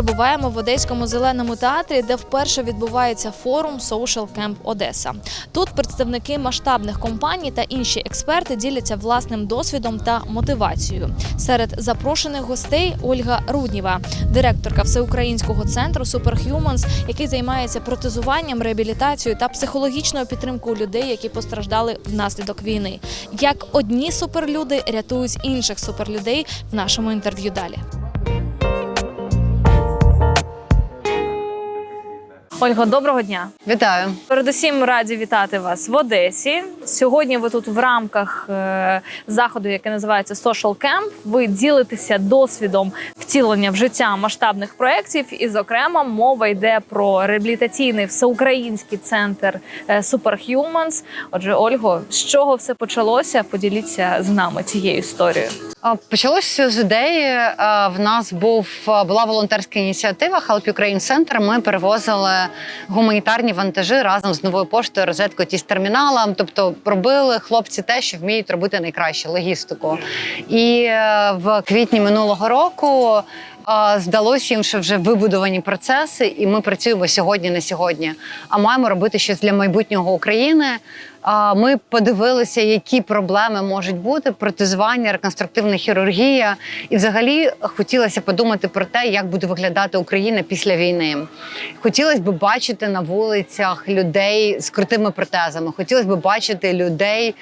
перебуваємо в Одеському зеленому театрі, де вперше відбувається форум Social Camp Одеса. Тут представники масштабних компаній та інші експерти діляться власним досвідом та мотивацією. Серед запрошених гостей Ольга Рудніва, директорка всеукраїнського центру Superhumans, який займається протезуванням, реабілітацією та психологічною підтримкою людей, які постраждали внаслідок війни. Як одні суперлюди рятують інших суперлюдей в нашому інтерв'ю далі. Ольго, доброго дня. Вітаю. Передусім раді вітати вас в Одесі. Сьогодні ви тут в рамках е, заходу, який називається Social Camp. Ви ділитеся досвідом втілення в життя масштабних проєктів. І, зокрема, мова йде про реабілітаційний всеукраїнський центр е, Superhumans. Отже, Ольго, з чого все почалося? Поділіться з нами цією історією. Почалося з ідеї. В нас був була волонтерська ініціатива Help Ukraine Center. Ми перевозили гуманітарні вантажі разом з новою поштою, розеткою тіс терміналом. Тобто робили хлопці те, що вміють робити найкраще логістику. І е, в квітні минулого року. а, Здалося їм, що вже вибудовані процеси, і ми працюємо сьогодні на сьогодні. А маємо робити щось для майбутнього України. Ми подивилися, які проблеми можуть бути: протезування, реконструктивна хірургія. І взагалі хотілося подумати про те, як буде виглядати Україна після війни. Хотілося б бачити на вулицях людей з крутими протезами. Хотілося б бачити людей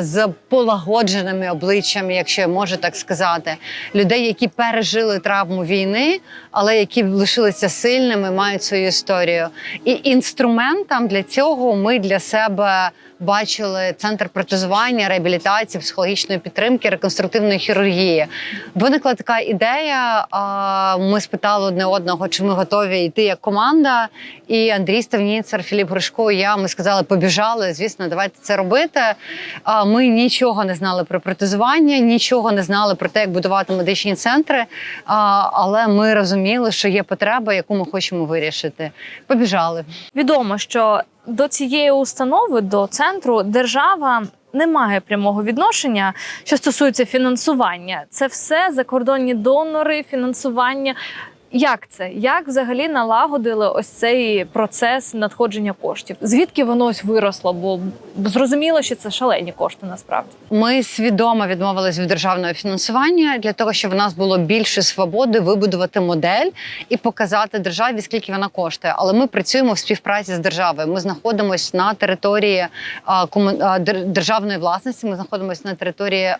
з полагодженими обличчями, якщо я можу так сказати. Людей, які пережили травму війни, але які лишилися сильними, мають свою історію. І інструментом для цього ми для себе бачили центр протезування, реабілітації, психологічної підтримки, реконструктивної хірургії. Виникла така ідея. Ми спитали одне одного, чи ми готові йти як команда. І Андрій Ставніцер, Філіп Грушко, і я ми сказали, побіжали. Звісно, давайте це робити. Ми нічого не знали про протезування, нічого не знали про те, як будувати медичні центри. Але ми розуміли, що є потреба, яку ми хочемо вирішити. Побіжали. Відомо, що до цієї установи, до центру, держава не має прямого відношення, що стосується фінансування. Це все закордонні донори, фінансування. Як це? Як взагалі налагодили ось цей процес надходження коштів? Звідки воно ось виросло? Бо зрозуміло, що це шалені кошти насправді. Ми свідомо відмовились від державного фінансування для того, щоб в нас було більше свободи вибудувати модель і показати державі, скільки вона коштує. Але ми працюємо в співпраці з державою. Ми знаходимося на території державної власності. Ми знаходимося на території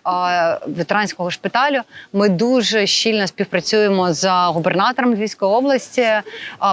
ветеранського шпиталю. Ми дуже щільно співпрацюємо з губернатором Львівської області.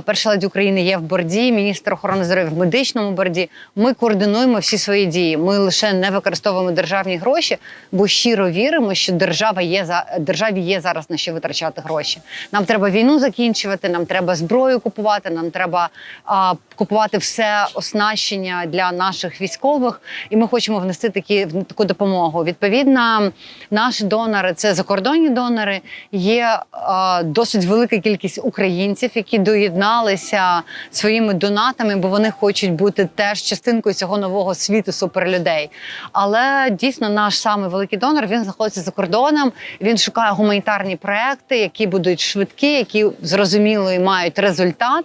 Перша леді України є в борді, міністр охорони здоров'я в медичному борді. Ми координуємо всі свої дії. Ми лише не використовуємо державні гроші, бо щиро віримо, що держава є за державі є зараз на що витрачати гроші. Нам треба війну закінчувати, нам треба зброю купувати, нам треба а, купувати все оснащення для наших військових, і ми хочемо внести такі таку допомогу. Відповідно, наші донори це закордонні донори. Є а, досить велика кількість українців, які доєдналися своїми донатами, бо вони хочуть бути теж частинкою цього нового світу суперлюдей. Але дійсно наш самий великий донор він знаходиться за кордоном. Він шукає гуманітарні проекти, які будуть швидкі, які зрозуміло і мають результат,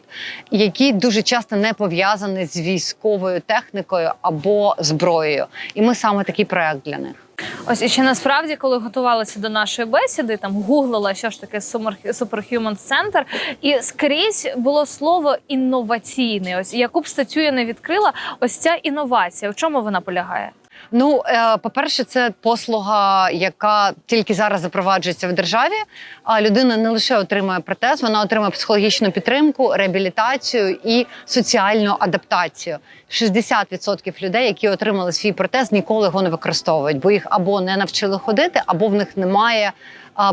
які дуже часто не пов'язані з військовою технікою або зброєю. І ми саме такий проект для них. Ось і ще насправді, коли готувалася до нашої бесіди, там гуглила, що ж таке Superhuman Center, і скрізь було слово інноваційне. Ось яку б статтю я не відкрила, ось ця інновація. В чому вона полягає? Ну, е, по-перше, це послуга, яка тільки зараз запроваджується в державі. А людина не лише отримує протез, вона отримує психологічну підтримку, реабілітацію і соціальну адаптацію. 60% людей, які отримали свій протез, ніколи його не використовують, бо їх або не навчили ходити, або в них немає.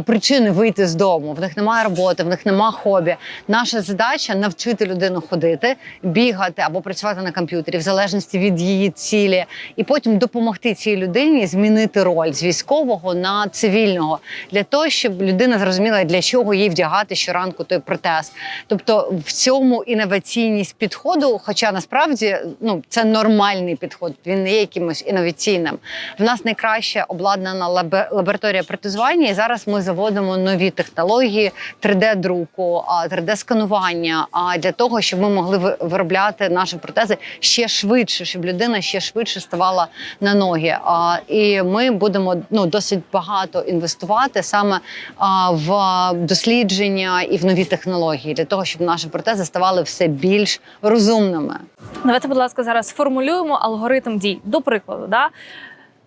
Причини вийти з дому, в них немає роботи, в них немає хобі. Наша задача навчити людину ходити, бігати або працювати на комп'ютері, в залежності від її цілі, і потім допомогти цій людині змінити роль з військового на цивільного для того, щоб людина зрозуміла, для чого їй вдягати щоранку той протез. Тобто в цьому інноваційність підходу, хоча насправді ну це нормальний підход. Він не є якимось інноваційним. В нас найкраще обладнана лабораторія протезування, і зараз ми заводимо нові технології 3D-друку, 3D-сканування. А для того, щоб ми могли виробляти наші протези ще швидше, щоб людина ще швидше ставала на ноги. А, І ми будемо ну досить багато інвестувати саме в дослідження і в нові технології для того, щоб наші протези ставали все більш розумними. Давайте, будь ласка, зараз сформулюємо алгоритм дій. До прикладу, да?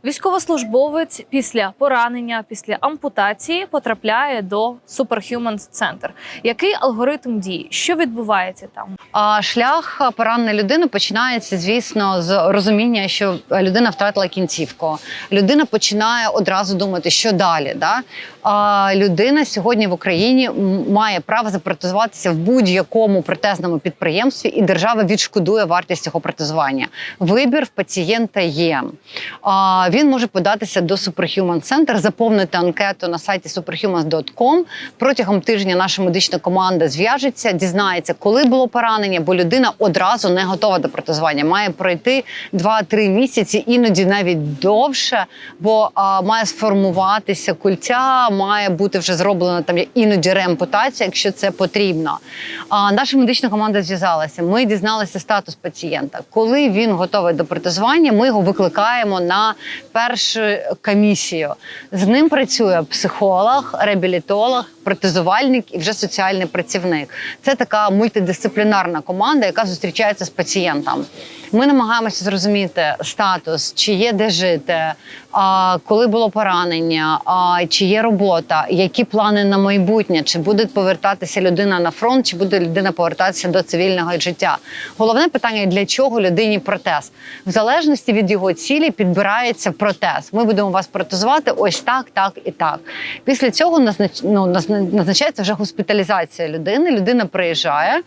Військовослужбовець після поранення, після ампутації потрапляє до Superhuman Center. Який алгоритм дій? Що відбувається там? А шлях пораненої людини починається, звісно, з розуміння, що людина втратила кінцівку. Людина починає одразу думати, що далі. Да? Людина сьогодні в Україні має право запротезуватися в будь-якому протезному підприємстві, і держава відшкодує вартість цього протезування. Вибір в пацієнта є. Він може податися до Superhuman Center, заповнити анкету на сайті superhumans.com. Протягом тижня наша медична команда зв'яжеться, дізнається, коли було поранення, бо людина одразу не готова до протезування. Має пройти 2-3 місяці, іноді навіть довше, бо має сформуватися культя, має бути вже зроблена там іноді реампутація, якщо це потрібно. А, наша медична команда зв'язалася. Ми дізналися статус пацієнта. Коли він готовий до протезування, ми його викликаємо на першу комісію. З ним працює психолог, реабілітолог, протезувальник і вже соціальний працівник. Це така мультидисциплінарна команда, яка зустрічається з пацієнтом. Ми намагаємося зрозуміти статус, чи є де жити, коли було поранення, а, чи є робота, які плани на майбутнє, чи буде повертатися людина на фронт, чи буде людина повертатися до цивільного життя. Головне питання для чого людині протез. В залежності від його цілі підбирається протез. Ми будемо вас протезувати ось так, так і так. Після цього назнач... ну, назначається вже госпіталізація людини. Людина приїжджає,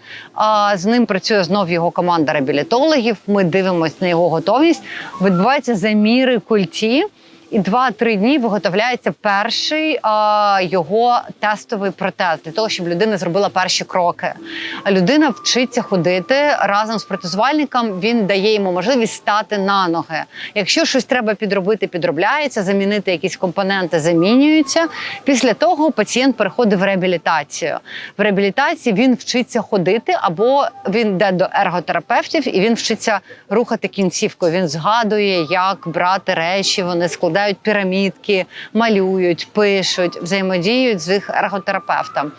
з ним працює знов його команда реабілітологів. Ми дивимося на його готовність. Відбуваються заміри культі. І 2-3 дні виготовляється перший а, його тестовий протез для того, щоб людина зробила перші кроки. А людина вчиться ходити разом з протезувальником. Він дає йому можливість стати на ноги. Якщо щось треба підробити, підробляється, замінити якісь компоненти, замінюються. Після того пацієнт переходить в реабілітацію. В реабілітації він вчиться ходити, або він йде до ерготерапевтів і він вчиться рухати кінцівкою. Він згадує, як брати речі, вони складають пірамідки, малюють, пишуть, взаємодіють з їх ерготерапевтом.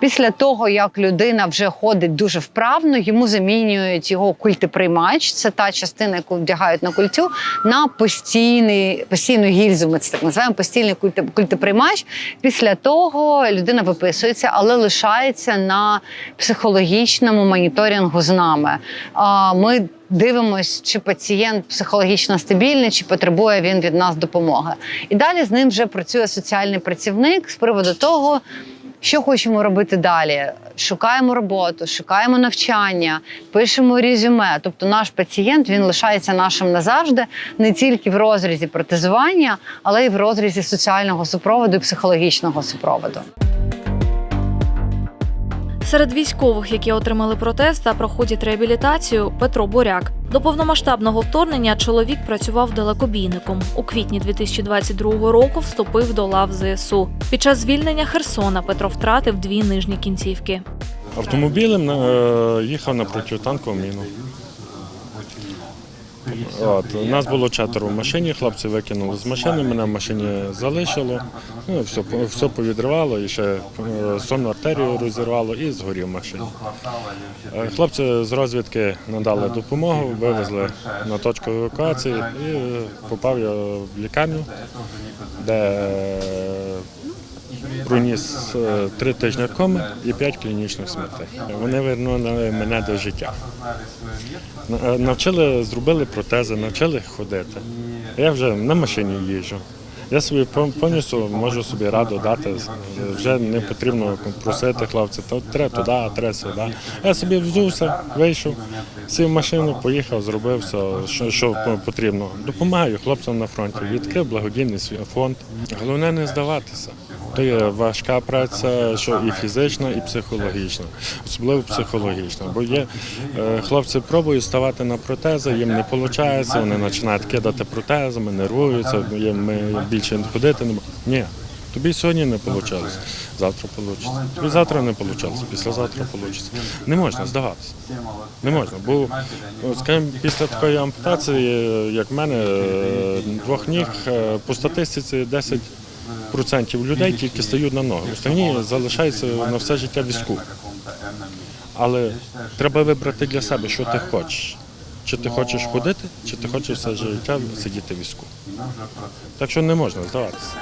Після того, як людина вже ходить дуже вправно, йому замінюють його культиприймач. Це та частина, яку вдягають на культю, на постійний, постійну гільзу. Ми це так називаємо постійний культи, культиприймач. Після того людина виписується, але лишається на психологічному моніторингу з нами. Ми дивимось, чи пацієнт психологічно стабільний, чи потребує він від нас допомоги. І далі з ним вже працює соціальний працівник з приводу того. Що хочемо робити далі? Шукаємо роботу, шукаємо навчання, пишемо резюме. Тобто наш пацієнт він лишається нашим назавжди не тільки в розрізі протезування, але й в розрізі соціального супроводу і психологічного супроводу. Серед військових, які отримали протез та проходять реабілітацію, Петро Буряк. До повномасштабного вторгнення чоловік працював далекобійником. У квітні 2022 року вступив до лав ЗСУ. Під час звільнення Херсона Петро втратив дві нижні кінцівки. Автомобілем е, їхав на протитанкову міну. От, нас було четверо в машині, хлопці викинули з машини, мене в машині залишило, ну, все, все повідривало, і ще е, сонну артерію розірвало і згорів машині. Е, Хлопці з розвідки надали допомогу, вивезли на точку евакуації і е, попав я в лікарню, де проніс е, три тижні коми і п'ять клінічних смертей. Вони вернули мене до життя. Е, Навчили, зробили протези, навчили ходити. Я вже на машині їжджу. Я собі пов- повністю можу собі раду дати. Вже не потрібно просити хлопців, то треба туди, треба сюди. Я собі взувся, вийшов, сів в машину, поїхав, зробив все, що, що потрібно. Допомагаю хлопцям на фронті. Відкрив благодійний фонд. Головне не здаватися. Є важка праця, що і фізична, і психологічна, особливо психологічна. Бо є е, хлопці пробують ставати на протези, їм не виходить, вони починають кидати протезами, нервуються, їм ми більше ходити не. Ні. Тобі сьогодні не вийшло, завтра вийде. Тобі завтра не вийшло, післязавтра вийде. Не можна здаватися. Не можна, бо ну, скажімо, після такої ампутації, як в мене, е, двох ніг, е, по статистиці 10% людей тільки стають на ноги. Останні залишаються на все життя візку. Але треба вибрати для себе, що ти хочеш. Чи ти хочеш ходити, чи ти хочеш все життя сидіти в візку. Так що не можна здаватися.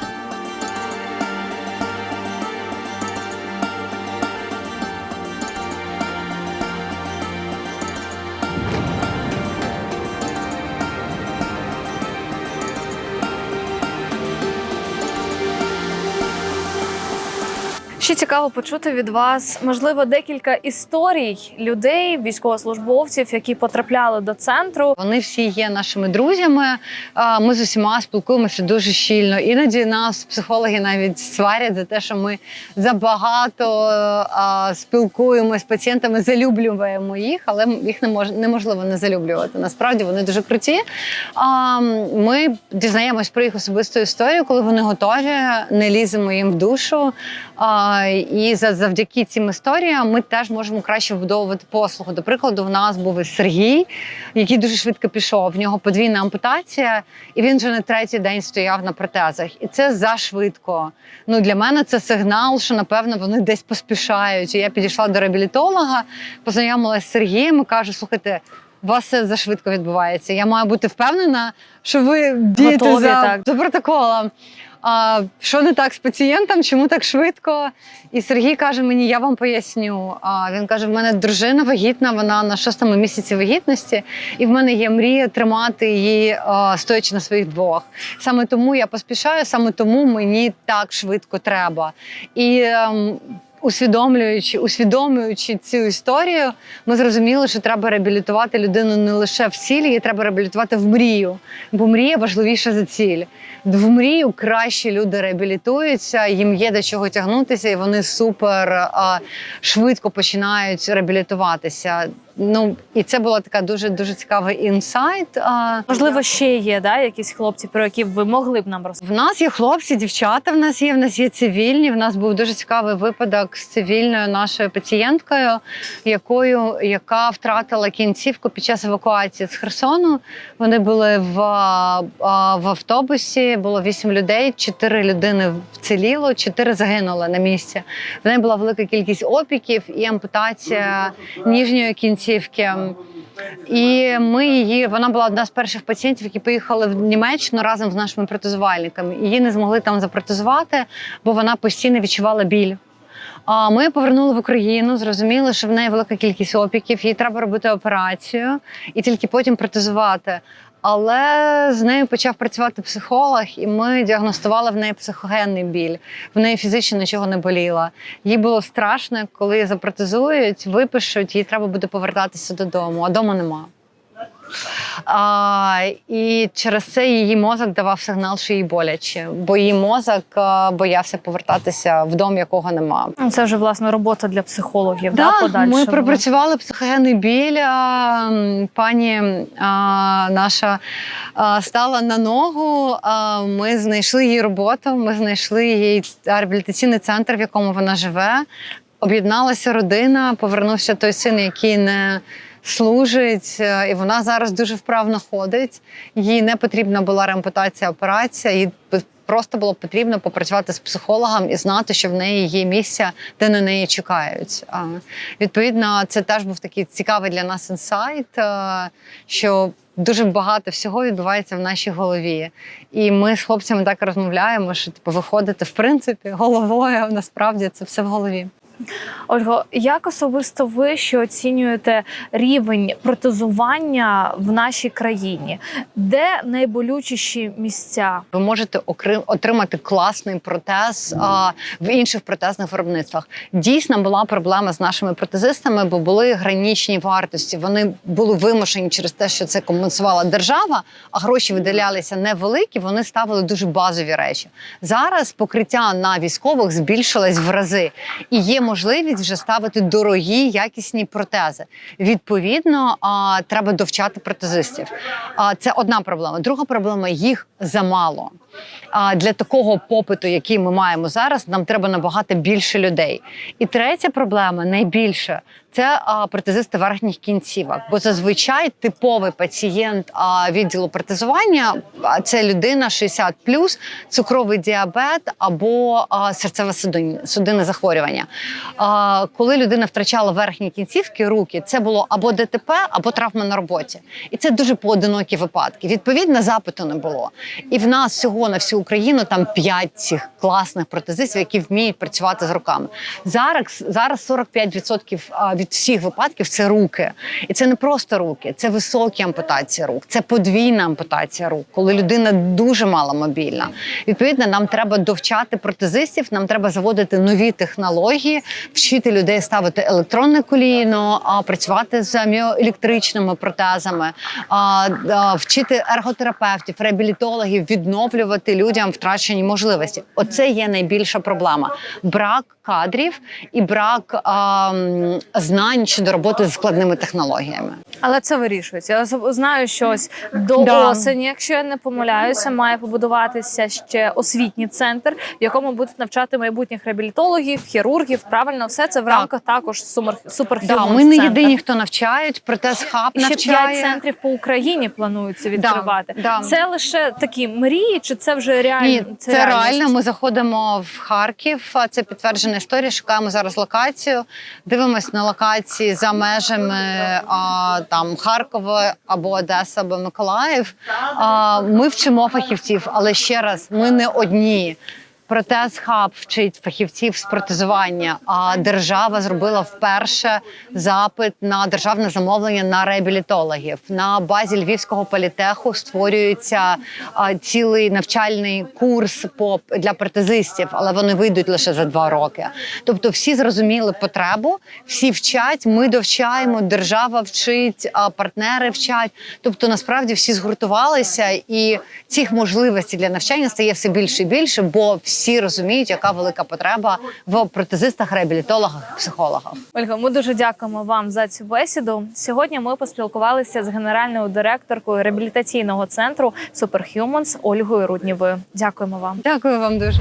Ще цікаво почути від вас, можливо, декілька історій людей, військовослужбовців, які потрапляли до центру. Вони всі є нашими друзями. Ми з усіма спілкуємося дуже щільно. Іноді нас психологи навіть сварять за те, що ми забагато спілкуємося з пацієнтами, залюблюємо їх, але їх не мож, неможливо не залюблювати. Насправді вони дуже круті. Ми дізнаємось про їх особисту історію, коли вони готові, не ліземо їм в душу. І за- завдяки цим історіям ми теж можемо краще вбудовувати послугу. До прикладу, в нас був Сергій, який дуже швидко пішов. В нього подвійна ампутація, і він вже на третій день стояв на протезах. І це зашвидко. Ну для мене це сигнал, що напевно вони десь поспішають. І я підійшла до реабілітолога, познайомилася з Сергієм і кажу: слухайте. У вас все зашвидко відбувається. Я маю бути впевнена, що ви дієте за, за протоколом. А, що не так з пацієнтом? Чому так швидко? І Сергій каже мені, я вам поясню. А він каже: в мене дружина вагітна, вона на шостому місяці вагітності, і в мене є мрія тримати її стоячи на своїх двох. Саме тому я поспішаю, саме тому мені так швидко треба. І ем, усвідомлюючи, усвідомлюючи цю історію, ми зрозуміли, що треба реабілітувати людину не лише в цілі, її треба реабілітувати в мрію, бо мрія важливіша за ціль. В мрію краще люди реабілітуються, їм є до чого тягнутися, і вони супер швидко починають реабілітуватися. Ну і це була така дуже дуже цікавий інсайт. А, Можливо, ще є да, якісь хлопці, про які ви могли б нам розповісти. в нас є хлопці, дівчата. В нас є. В нас є цивільні. В нас був дуже цікавий випадок з цивільною нашою пацієнткою, якою яка втратила кінцівку під час евакуації з Херсону. Вони були в, в автобусі. Було вісім людей. Чотири людини вціліло, чотири загинули на місці. В неї була велика кількість опіків і ампутація ніжньої кінцівки. І ми її, вона була одна з перших пацієнтів, які поїхали в Німеччину разом з нашими протезувальниками. Її не змогли там запротезувати, бо вона постійно відчувала біль. А ми повернули в Україну, зрозуміли, що в неї велика кількість опіків, їй треба робити операцію і тільки потім протезувати. Але з нею почав працювати психолог, і ми діагностували в неї психогенний біль. В неї фізично нічого не боліло. Їй було страшно, коли запротезують, випишуть, їй треба буде повертатися додому, а дома нема. А, і через це її мозок давав сигнал, що їй боляче, бо її мозок а, боявся повертатися в дом, якого нема. Ну, Це вже власне робота для психологів. Да, Да, ми пропрацювали психогенний біль. а, Пані а, наша а, стала на ногу. а, Ми знайшли її роботу. Ми знайшли її реабілітаційний центр, в якому вона живе. Об'єдналася родина, повернувся той син, який не служить, е, і вона зараз дуже вправно ходить. Їй не потрібна була реампутація, операція. Їй просто було потрібно попрацювати з психологом і знати, що в неї є місця, де на неї чекають. Відповідно, це теж був такий цікавий для нас інсайт, е, що дуже багато всього відбувається в нашій голові. І ми з хлопцями так розмовляємо, що типу, виходити в принципі головою. Насправді це все в голові. Ольго, як особисто ви що оцінюєте рівень протезування в нашій країні? Де найболючіші місця? Ви можете отримати класний протез а, в інших протезних виробництвах. Дійсно була проблема з нашими протезистами, бо були гранічні вартості. Вони були вимушені через те, що це компенсувала держава, а гроші виділялися невеликі. Вони ставили дуже базові речі. Зараз покриття на військових збільшилось в рази, і є можливість вже ставити дорогі якісні протези. Відповідно, треба довчати протезистів. Це одна проблема. Друга проблема їх замало. Для такого попиту, який ми маємо зараз, нам треба набагато більше людей. І третя проблема найбільша це протезисти верхніх кінцівок. Бо зазвичай типовий пацієнт відділу протезування це людина 60 цукровий діабет або судинне, судинне захворювання. Коли людина втрачала верхні кінцівки, руки, це було або ДТП, або травма на роботі. І це дуже поодинокі випадки. Відповідно, запиту не було. І в нас всього на всю Україну там 5 цих класних протезистів, які вміють працювати з руками. Зараз зараз 45% від всіх випадків це руки. І це не просто руки, це високі ампутації рук, це подвійна ампутація рук, коли людина дуже маломобільна. Відповідно, нам треба довчати протезистів, нам треба заводити нові технології, вчити людей ставити електронне коліно, працювати з міоелектричними протезами, вчити ерготерапевтів, реабілітологів відновлювати людям втрачені можливості. Оце є найбільша проблема: брак кадрів і брак а, знань щодо роботи з складними технологіями. Але це вирішується. Я знаю, що ось до Да. осені, якщо я не помиляюся, має побудуватися ще освітній центр, в якому будуть навчати майбутніх реабілітологів, хірургів. Правильно, все це в Так. рамках також сумер Да, ми не єдині, хто навчають, протез хаб І ще п'ять центрів по Україні плануються відкривати. да. Це лише такі мрії, чи це вже реально? Ні, це, реально. Ми заходимо в Харків. Це підтверджена історія. Шукаємо зараз локацію. Дивимось на локації за межами а, там Харкова або Одеса, або Миколаїв. А, ми вчимо фахівців, але ще раз, ми не одні. Протез хаб вчить фахівців з протезування. А держава зробила вперше запит на державне замовлення на реабілітологів. На базі львівського політеху створюється цілий навчальний курс по для протезистів, але вони вийдуть лише за два роки. Тобто, всі зрозуміли потребу, всі вчать. Ми довчаємо, держава вчить, а партнери вчать. Тобто, насправді всі згуртувалися, і цих можливостей для навчання стає все більше і більше, бо всі розуміють, яка велика потреба в протезистах, реабілітологах, психологах. Ольга, ми дуже дякуємо вам за цю бесіду. Сьогодні ми поспілкувалися з генеральною директоркою реабілітаційного центру Superhumans Ольгою Руднєвою. Дякуємо вам. Дякую вам дуже.